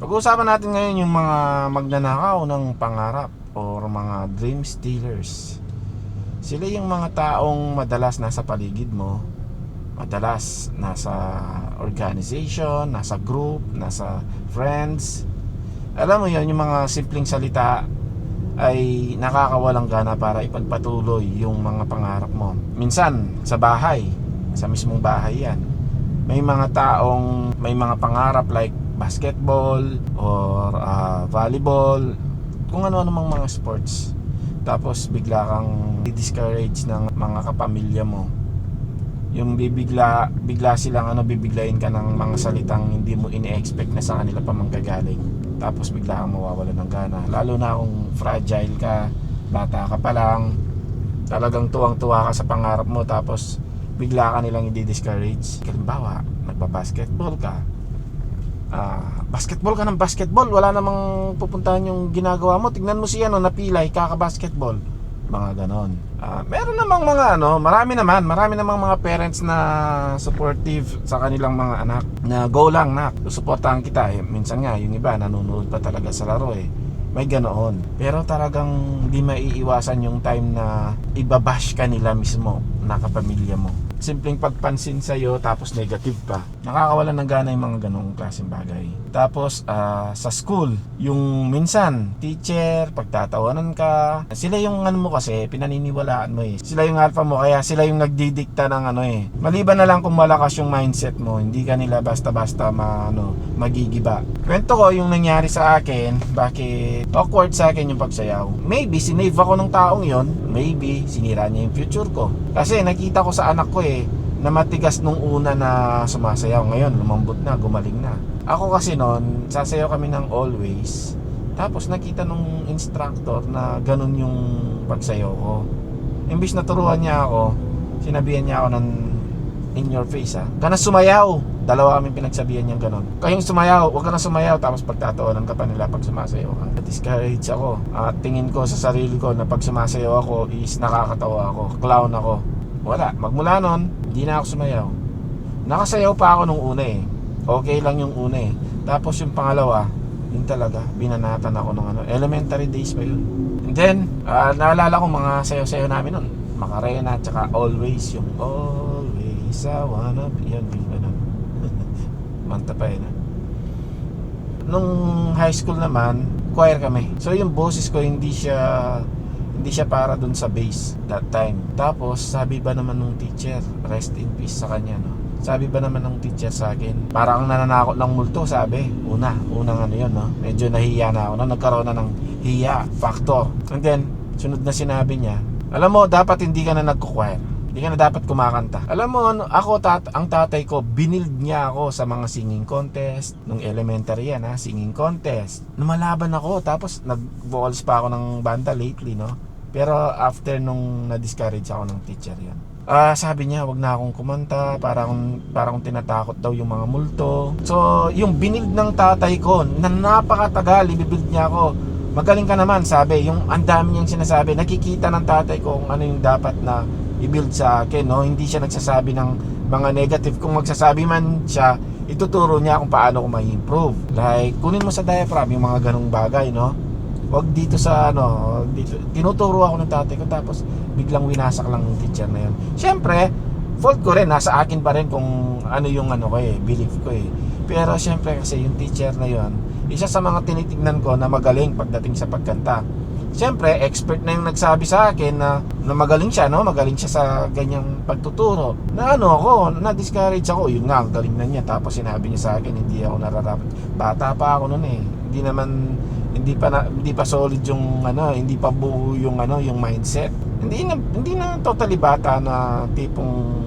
Pag-uusapan natin ngayon yung mga magnanakaw ng pangarap or mga dream stealers. Sila yung mga taong madalas nasa paligid mo, madalas nasa organization, nasa group, nasa friends. Alam mo yon yung mga simpleng salita ay nakakawalang gana para ipagpatuloy yung mga pangarap mo. Minsan, sa bahay, sa mismong bahay yan, may mga taong may mga pangarap like basketball or ah, volleyball, kung ano-ano mang mga sports. Tapos bigla kang discourage ng mga kapamilya mo. Yung bibigla, bigla silang ano, bibiglayin ka ng mga salitang hindi mo ini-expect na sa kanila pa manggagaling. Tapos bigla kang mawawala ng gana. Lalo na kung fragile ka, bata ka pa lang, talagang tuwang-tuwa ka sa pangarap mo tapos bigla ka nilang i-discourage. Halimbawa, nagpa-basketball ka. Ah, basketball ka ng basketball, wala namang pupuntahan yung ginagawa mo. Tignan mo siya no, napilay, kaka-basketball. Mga ganon. Ah, meron namang mga ano, marami naman, marami namang mga parents na supportive sa kanilang mga anak. Na go lang nak, susuportahan kita eh. Minsan nga, yung iba nanonood pa talaga sa laro eh. May ganoon. Pero talagang di maiiwasan yung time na ibabash ka nila mismo na kapamilya mo. Simpleng pagpansin sa'yo tapos negative pa. Nakakawalan ng gana yung mga ganong klaseng bagay. Tapos ah, sa school, yung minsan, teacher, pagtatawanan ka, sila yung ano mo kasi, pinaniniwalaan mo eh. Sila yung alpha mo, kaya sila yung nagdidikta ng ano eh. Maliban na lang kung malakas yung mindset mo, hindi ka nila basta-basta ma, ano, magigiba. Kwento ko yung nangyari sa akin, bakit awkward sa akin yung pagsayaw. Maybe sinave ako ng taong yon, maybe sinira niya yung future ko. Kasi nakita ko sa anak ko eh, na matigas nung una na sumasayaw. Ngayon, lumambot na, gumaling na. Ako kasi noon, sasayaw kami ng always. Tapos nakita nung instructor na ganun yung pagsayaw ko. Imbis na turuan niya ako, sinabihan niya ako ng in your face ha. Ka na sumayaw. Dalawa kami pinagsabihan niya ganun. Kayong sumayaw, huwag ka na sumayaw. Tapos pagtatawanan ka pa nila pag sumasayaw ka. Discourage ako. At tingin ko sa sarili ko na pag sumasayaw ako is nakakatawa ako. Clown ako. Wala. Magmula nun, hindi na ako sumayaw. Nakasayaw pa ako nung una eh. Okay lang yung una eh. Tapos yung pangalawa, yun talaga, binanatan ako ng ano. Elementary days pa yun. And then, ah, naalala ko mga sayaw-sayaw namin nun. Macarena, tsaka always yung always I wanna be. Yan, yung ganun. Manta pa yun. ah. Nung high school naman, choir kami. So yung boses ko hindi siya hindi siya para dun sa bass that time. Tapos sabi ba naman nung teacher, rest in peace sa kanya no. Sabi ba naman ng teacher sa akin, parang nananakot ng multo, sabi. Una, unang ano yun, no? Medyo nahiya na ako, no? Nagkaroon na ng hiya factor. And then, sunod na sinabi niya, alam mo, dapat hindi ka na nagkukwire. Hindi ka na dapat kumakanta. Alam mo, ano, ako, tat ang tatay ko, binild niya ako sa mga singing contest. Nung elementary yan, ha? Singing contest. Lumalaban ako, tapos nag-vocals pa ako ng banda lately, no? Pero after nung na-discourage ako ng teacher yun. Ah, sabi niya, wag na akong kumanta, parang parang tinatakot daw yung mga multo. So, yung binild ng tatay ko, na napakatagal, ibibuild niya ako. Magaling ka naman, sabi. Yung ang dami niyang sinasabi, nakikita ng tatay ko kung ano yung dapat na i-build sa akin, no? Hindi siya nagsasabi ng mga negative. Kung magsasabi man siya, ituturo niya kung paano ko ma-improve. Like, kunin mo sa diaphragm yung mga ganong bagay, no? Wag dito sa ano, dito. Tinuturo ako ng tatay ko tapos biglang winasak lang ng teacher na yun. Siyempre, fault ko rin, nasa akin pa rin kung ano yung ano ko eh, belief ko eh. Pero siyempre kasi yung teacher na yun, isa sa mga tinitignan ko na magaling pagdating sa pagkanta. Siyempre, expert na yung nagsabi sa akin na, na magaling siya, no? Magaling siya sa ganyang pagtuturo. Na ano ako, na-discourage ako. Yun nga, ang galing na niya. Tapos sinabi niya sa akin, hindi ako nararapat. Bata pa ako noon eh. Hindi naman hindi pa na, hindi pa solid yung ano, hindi pa buo yung ano, yung mindset. Hindi na hindi na totally bata na tipong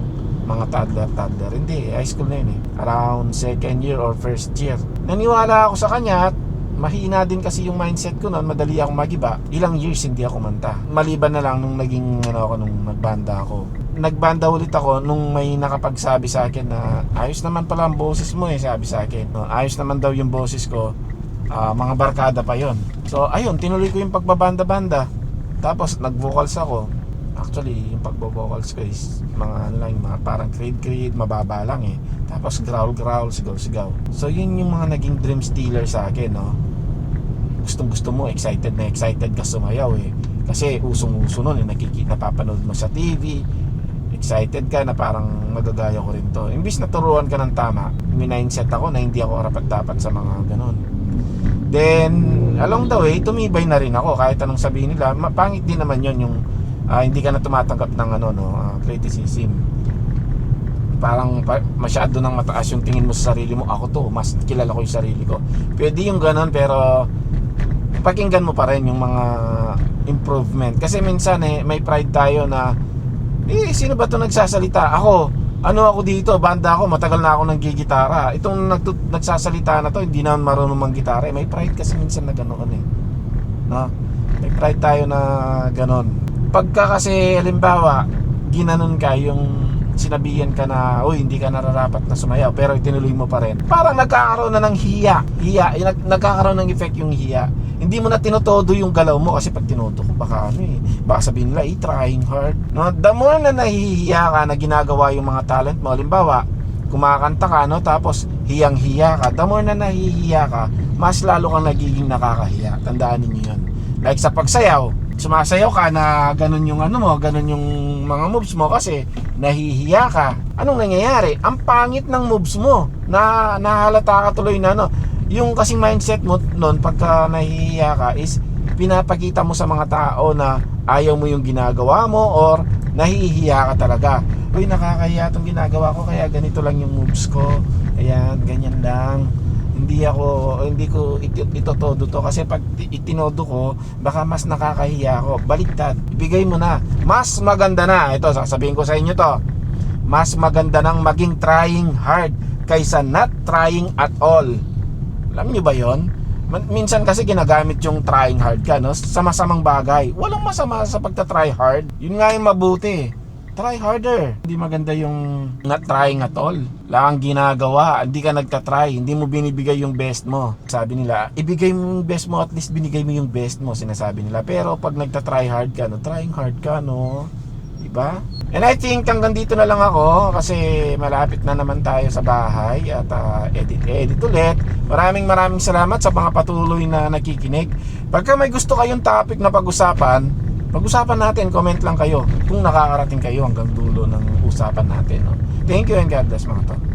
mga toddler toddler. Hindi, high school na yun eh. Around second year or first year. Naniwala ako sa kanya at mahina din kasi yung mindset ko noon, madali akong magiba. Ilang years hindi ako manta. Maliban na lang nung naging ano ako nung nagbanda ako. Nagbanda ulit ako nung may nakapagsabi sa akin na ayos naman pala ang boses mo eh, sabi sa akin. No, ayos naman daw yung boses ko. Ah, mga barkada pa yon. So ayun, tinuloy ko yung pagbabanda-banda. Tapos nag-vocals ako. Actually, yung pagbo-vocals ko is mga ano lang, mga parang grade-grade, mababa lang eh. Tapos growl-growl, sigaw-sigaw. So yun yung mga naging dream stealer sa akin, no? Gustong gusto mo, excited na excited ka sumayaw eh. Kasi usong-uso nun eh, nakikita, napapanood mo sa TV, excited ka na parang magagaya ko rin to. Imbis na turuan ka ng tama, minindset ako na hindi ako karapat dapat sa mga ganon. Then, along the way, tumibay na rin ako kahit anong sabihin nila. Pangit din naman yon yung ah, hindi ka na tumatanggap ng ano, no, ah, criticism. Parang pa- masyado nang mataas yung tingin mo sa sarili mo. Ako to, mas kilala ko yung sarili ko. Pwede yung ganon, pero pakinggan mo pa rin yung mga improvement. Kasi minsan eh, may pride tayo na, eh, sino ba to nagsasalita? Ako, ano ako dito, banda ako, matagal na ako nang gigitara. Itong nagtut- nagsasalita na to, hindi na marunong mang gitara. Eh, may pride kasi minsan na ganoon eh. No? May pride tayo na ganon. Pagka kasi, halimbawa, ginanon ka yung sinabihan ka na, uy, hindi ka nararapat na sumayaw, pero itinuloy mo pa rin. Parang nagkakaroon na ng hiya. Hiya, nag- nagkakaroon ng effect yung hiya. Hindi mo na tinotodo yung galaw mo kasi pag tinodo ko, baka ano eh, baka sabihin nila, eh, trying hard. No, the more na nahihiya ka na ginagawa yung mga talent mo, halimbawa, kumakanta ka, no, tapos hiyang-hiya ka, the more na nahihiya ka, mas lalo kang nagiging nakakahiya. Tandaan ninyo yun. Like sa pagsayaw, sumasayaw ka na ganun yung ano mo, ganun yung mga moves mo kasi nahihiya ka. Anong nangyayari? Ang pangit ng moves mo. Na nahalata ka tuloy na ano. Yung kasing mindset mo noon pagka nahihiya ka is pinapakita mo sa mga tao na ayaw mo yung ginagawa mo or nahihiya ka talaga. Uy, nakakahiya itong ginagawa ko kaya ganito lang yung moves ko. Ayan, ganyan lang. Hindi ako hindi ko ito, ito todo to. Kasi pag ti- itinodo ko baka mas nakakahiya ako. Baliktad. Ibigay mo na. Mas maganda na. Ito sasabihin ko sa inyo to. Mas maganda nang maging trying hard kaysa not trying at all alam niyo ba yon minsan kasi ginagamit yung trying hard ka no sa masamang bagay walang masama sa pagta-try hard yun nga yung mabuti try harder. Hindi maganda yung not trying at all. Lang ginagawa, hindi ka nagta-try, hindi mo binibigay yung best mo. Sabi nila, ibigay mo yung best mo, at least binigay mo yung best mo, sinasabi nila. Pero pag nagta-try hard ka, no, trying hard ka, no? Diba? And I think hanggang dito na lang ako kasi malapit na naman tayo sa bahay at ah, edit edit ulit. Maraming maraming salamat sa mga patuloy na nakikinig. Pagka may gusto kayong topic na pag-usapan, pag-usapan natin, comment lang kayo kung nakakarating kayo hanggang dulo ng usapan natin. No? Thank you and God bless mga to.